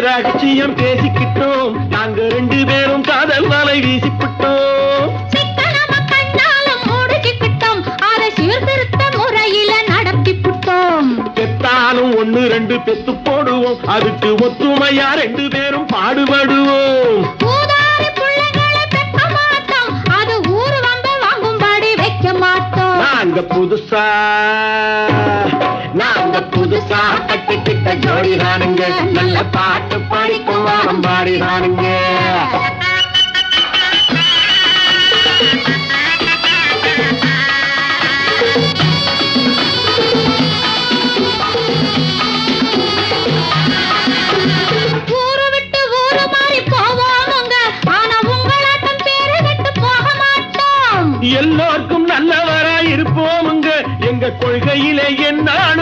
ரகசியம் பேசிக்கிட்டோம். நாங்க ரெண்டு பேரும் காதல் வலை புட்டோம் பெத்தாலும் ஒண்ணு ரெண்டு பெத்து போடுவோம். அதுக்கு ஒத்துமையா ரெண்டு பேரும் பாடுபடுவோம். ஊதாரி பிள்ளைகளை பெக்க மாட்டோம். அது ஊரு வந்து வாங்கும்படி வைக்க மாட்டோம். நாங்க புதுசா நாங்க புதுசா கட்டிக்கிட்ட ஓடிதானுங்க நல்ல பாட்டு படிக்கும் வாரம் பாடிதானுங்க. எல்லாருக்கும் நல்லவராய் இருப்போமுங்க எங்க கொள்கையிலே என்னான